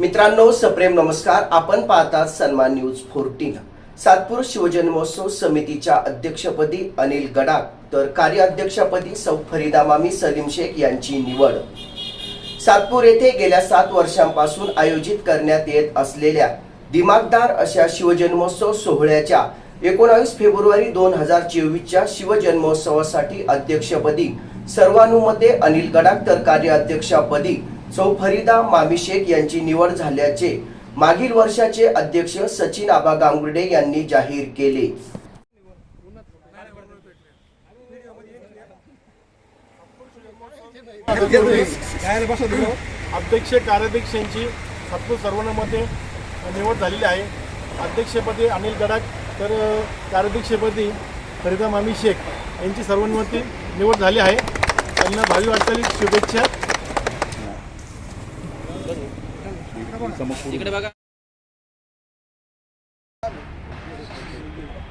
मित्रांनो सप्रेम नमस्कार. आपण पाहतात सन्मान न्यूज फोर्टीन. सातपूर शिवजन्मोत्सव समितीच्या अध्यक्षपदी अनिल गडाख तर कार्याध्यक्षपदी सौ फरीदा मामी सलीम शेख यांची निवड. सातपूर येथे गेल्या सात वर्षांपासून आयोजित करण्यात येत असलेल्या दिमागदार अशा शिवजन्मोत्सव सोहळ्याच्या एकोणावीस फेब्रुवारी दोन हजार चोवीसच्या शिवजन्मोत्सवासाठी अध्यक्षपदी सर्वानुमते अनिल गडाख तर कार्याध्यक्षपदी सौ फरीदा मामी शेख यांची निवड झाल्याचे मागील वर्षाचे अध्यक्ष सचिन आबा गांगुर्डे यांनी जाहीर केले. अध्यक्ष कार्याध्यक्षांची सत्तू सर्वांमध्ये निवड झालेली आहे. अध्यक्षपदी अनिल गडाख तर कार्याध्यक्षपदी फरीदा मामी शेख यांची सर्वांमध्ये निवड झाली आहे. त्यांना भावी वाटचाली शुभेच्छा. इकडे बघा.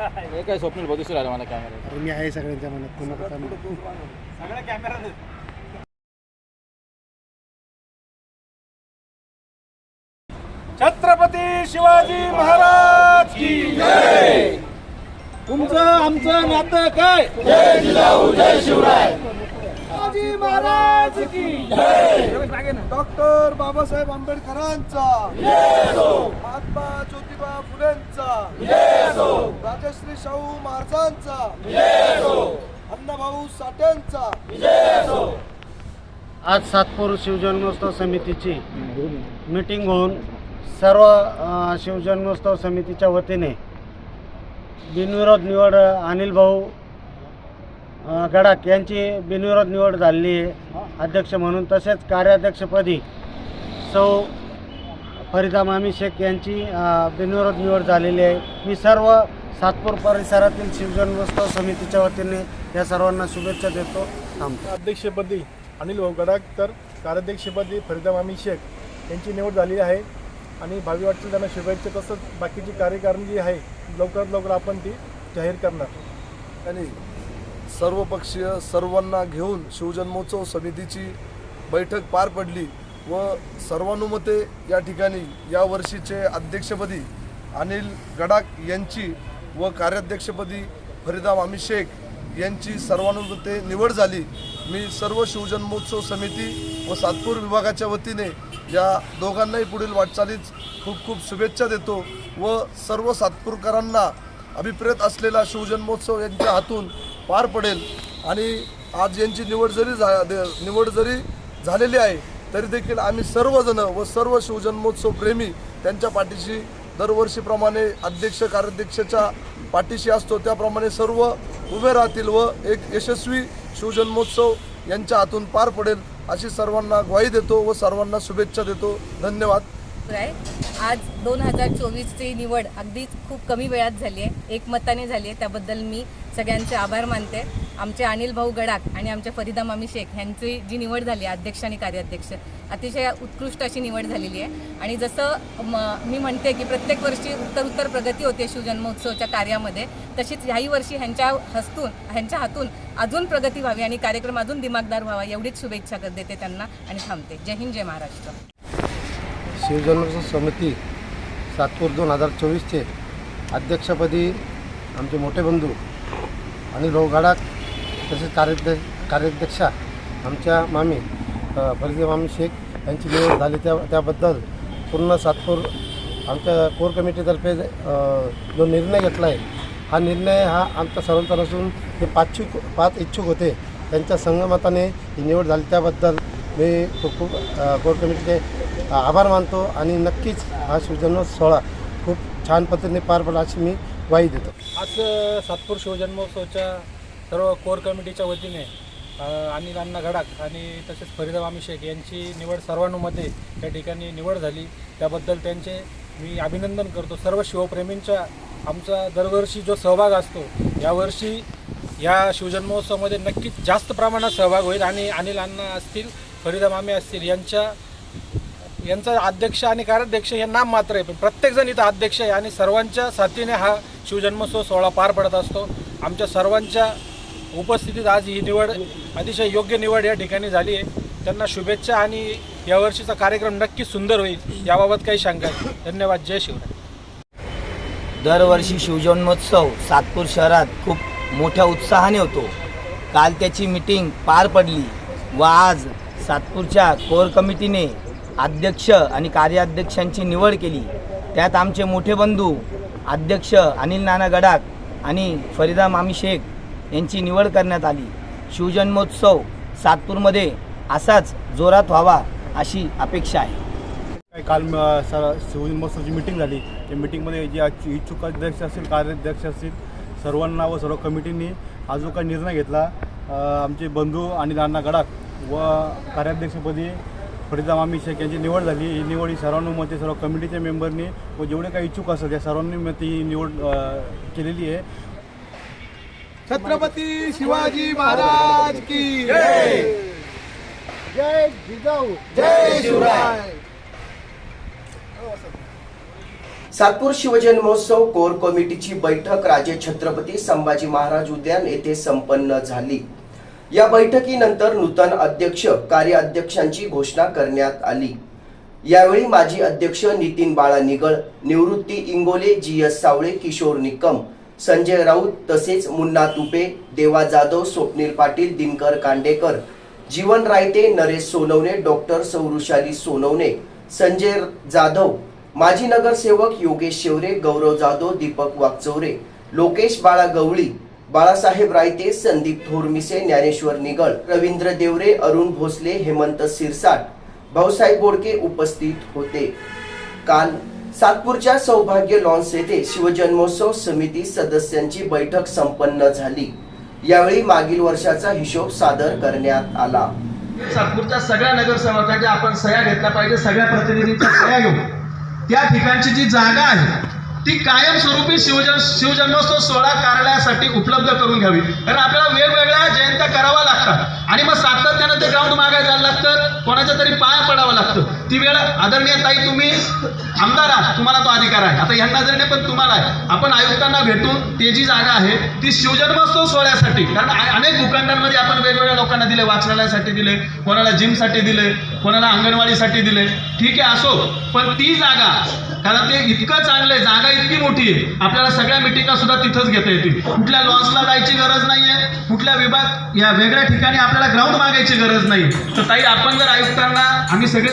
हे काय राहिला मला कॅमेरा मी आहे सगळ्यांच्या मनात. पुन्हा कथा छत्रपती शिवाजी महाराज की तुमचं आमचं नातं काय? शिवाजी महाराज की डॉक्टर बाबासाहेब आंबेडकरांचा. महात्मा ज्योतिबा फुलेंचा. राजश्री शाहू महाराजांचा. अण्णाभाऊ साठ्यांचा आज सातपूर शिवजन्मोत्सव समितीची मीटिंग होऊन सर्व शिवजन्मोत्सव समितीच्या वतीने बिनविरोध निवड अनिल भाऊ गडाख यांची बिनविरोध निवड झालेली आहे. अध्यक्ष म्हणून तसेच कार्याध्यक्षपदी सौ फरीदा मामी शेख यांची बिनविरोध निवड झालेली आहे. मी सर्व सातपूर परिसरातील शिवजन्मोत्सव समितीच्या वतीने या सर्वांना शुभेच्छा देतो. थांबतो. अध्यक्षपदी अनिल भाऊ गडाख तर कार्याध्यक्षपदी फरीदा मामी शेख यांची निवड झालेली आहे. आणि भावी वाटतील त्यांना शुभेच्छा तसंच बाकीची कार्यकारिणी जी आहे लवकरात लवकर आपण ती जाहीर करणार. आणि सर्वपक्षीय सर्वांना घेऊन शिवजन्मोत्सव समितीची बैठक पार पडली व सर्वानुमते या ठिकाणी या वर्षीचे अध्यक्षपदी अनिल गडाख यांची व कार्याध्यक्षपदी फरीदा मामी शेख यांची सर्वानुमते निवड झाली. मी सर्व शिवजन्मोत्सव समिती व सातपूर विभागाच्या वतीने या दोघांनाही पुढील वाटचालीत खूप खूप शुभेच्छा देतो व सर्व सातपूरकरांना अभिप्रेत असलेला शिवजन्मोत्सव यांच्या हातून पार पडेल आणि आज यांची निवड जरी झा दे- निवड जरी झालेली आहे तरी देखील आम्ही सर्वजण व सर्व शिवजन्मोत्सव प्रेमी त्यांच्या पाठीशी दरवर्षीप्रमाणे अध्यक्ष कार्याध्यक्षाच्या पाठीशी असतो. त्याप्रमाणे सर्व उभे राहतील व एक यशस्वी शिवजन्मोत्सव यांच्या हातून पार पडेल अशी सर्वांना ग्वाही देतो व सर्वांना शुभेच्छा देतो. धन्यवाद. आहे. आज दोन हजार चोवीसची निवड अगदी खूप कमी वेळात झाली आहे. एकमताने झाली आहे. त्याबद्दल मी सगळ्यांचे आभार मानते. आमचे अनिल भाऊ गडाख आणि आमच्या फरीदा मामी शेख यांची जी निवड झाली आहे अध्यक्ष आणि कार्याध्यक्ष अतिशय उत्कृष्ट अशी निवड झालेली आहे. आणि जसं म मी म्हणते की प्रत्येक वर्षी उत्तर उत्तर प्रगती होते शिवजन्मोत्सवच्या कार्यामध्ये तशीच ह्याही वर्षी ह्यांच्या हस्तून ह्यांच्या हातून अजून प्रगती व्हावी आणि कार्यक्रम अजून दिमागदार व्हावा एवढीच शुभेच्छा कर- देते त्यांना आणि थांबते. जय हिंद जय महाराष्ट्र. शिवजन्मोत्सव समिती सातपूर दोन हजार चोवीसचे अध्यक्षपदी आमचे मोठे बंधू अनिल भाऊ गाडाक तसेच कार्याध्यक्ष कार्याध्यक्षा आमच्या मामी अ, मामी शेख यांची निवड झाली. त्या त्याबद्दल पूर्ण सातपूर आमच्या कोर कमिटीतर्फे जो निर्णय घेतला आहे हा निर्णय हा आमचा सर्वांचा नसून हे पाचशू पाच इच्छुक होते. त्यांच्या संगमताने ही निवड झाली. त्याबद्दल मी खूप कोर कमिटीचे आभार मानतो आणि नक्कीच हा शिवजन्म सोहळा खूप छान पद्धतीने पार पडला अशी मी ग्वाही देतो. आज सातपूर शिवजन्मोत्सवच्या सर्व कोर कमिटीच्या वतीने अनिल अण्णा गडाख आणि तसेच फरीदा मामी शेख यांची निवड सर्वानुमते या ठिकाणी निवड झाली. त्याबद्दल त्यांचे मी अभिनंदन करतो. सर्व शिवप्रेमींचा आमचा दरवर्षी जो सहभाग असतो यावर्षी या शिवजन्मोत्सवामध्ये नक्कीच जास्त प्रमाणात सहभाग होईल आणि अनिल अण्णा असतील फरीदा मामे असतील यांच्या यांचा अध्यक्ष आणि कार्याध्यक्ष हे नाम मात्र आहे. पण प्रत्येकजण इथं अध्यक्ष आहे आणि सर्वांच्या साथीने हा शिवजन्मोत्सव सोहळा पार पडत असतो. आमच्या सर्वांच्या उपस्थितीत आज ही निवड अतिशय योग्य निवड या ठिकाणी झाली आहे. त्यांना शुभेच्छा आणि यावर्षीचा कार्यक्रम नक्कीच सुंदर होईल याबाबत काही शंका नाही. धन्यवाद. जय शिवराय. दरवर्षी शिवजन्मोत्सव सातपूर शहरात खूप मोठ्या उत्साहाने होतो. काल त्याची मिटिंग पार पडली व आज सातपूरच्या कोर कमिटीने अध्यक्ष आणि कार्याध्यक्षांची निवड केली. त्यात आमचे मोठे बंधू अध्यक्ष अनिल नाना गडाख आणि फरीदा मामी शेख यांची निवड करण्यात आली. शिवजन्मोत्सव सातपूरमध्ये असाच जोरात व्हावा अशी अपेक्षा आहे. काल सर शिवजन्मोत्सवाची मीटिंग झाली. त्या मीटिंगमध्ये जे इच्छुक अध्यक्ष असतील कार्याध्यक्ष असतील सर्वांना व सर्व कमिटींनी हा जो काही निर्णय घेतला. आमचे बंधू आणि नाना गडाख व कार्याध्यक्षपदी फरीदा मामी शेख यांची निवड झाली. ही निवड ही सर्वानुमते सर्व कमिटीच्या मेंबरनी व जेवढे काही इच्छुक असतात त्या सर्वांनी ती निवड केलेली आहे. छत्रपती शिवाजी महाराज की जय जिजाऊ जय शिवराय! सातपूर शिवजन्मोत्सव कोर कमिटीची बैठक राजे छत्रपती संभाजी महाराज उद्यान येथे संपन्न झाली. या बैठकीनंतर नूतन अध्यक्ष कार्याध्यक्षांची घोषणा करण्यात आली. यावेळी माजी अध्यक्ष नितीन बाळा निगळ निवृत्ती इंगोले जी एस सावळे किशोर निकम संजय राऊत तसेच मुन्ना तुपे देवा जाधव स्वप्नील पाटील दिनकर कांडेकर जीवन रायते नरेश सोनवणे डॉक्टर सौरुशाली सोनवणे संजय जाधव माजी नगरसेवक योगेश शेवरे गौरव जाधव दीपक वागचौरे लोकेश बाळा गवळी बाळासाहेब रायते संदीप थोरमिसे ज्ञानेश्वर निगळ रवींद्र देवरे अरुण भोसले हेमंत सिरसाट भाऊसाहेब बोडके उपस्थित होते. काल सातपूरच्या सौभाग्य लॉन्स येथे शिवजन्मोत्सव समिती सदस्यांची बैठक संपन्न झाली. यावेळी मागील वर्षाचा हिशोब सादर करण्यात आला. सातपूरच्या सगळ्या नगरसेवकांच्या आपण सह्या घेतल्या पाहिजे सगळ्या प्रतिनिधींच्या सह्या घेऊ. त्या ठिकाणची जी जागा आहे ती कायमस्वरूपी शिवजन शिवजन्मोत्सव सोहळा कार्यालयासाठी उपलब्ध करून घ्यावी. कारण आपल्याला वेगवेगळ्या जयंत्या कराव्या लागतात. आणि मग सातत्यानं ते ग्राउंड मागायला जायला लागतं. कोणाच्या तरी पाया पडावं लागतं. ती वेळ आदरणीय ताई तुम्ही आमदार आहात. तुम्हाला तो अधिकार आहे. आता यांना जर नाही पण तुम्हाला आहे. आपण आयुक्तांना भेटून ते जी जागा आहे ती शिवजन्मोत्सव सोहळ्यासाठी कारण अनेक भूखंडांमध्ये आपण वेगवेगळ्या लोकांना दिले वाचनालयासाठी दिले कोणाला जिमसाठी दिले कोणाला अंगणवाडीसाठी दिले. ठीक आहे असो. पण ती जागा कारण ते इतकं चांगलं आहे जागा इतकी मोठी आहे. आपल्याला सगळ्या मिटिंगा सुद्धा तिथंच घेता येतील. कुठल्या लॉन्सला जायची गरज नाहीये कुठल्या विभाग या वेगळ्या ठिकाणी आपल्याला ग्राउंड मागायची गरज नाही तर ताई आपण जर आयुक्तांना आम्ही सगळे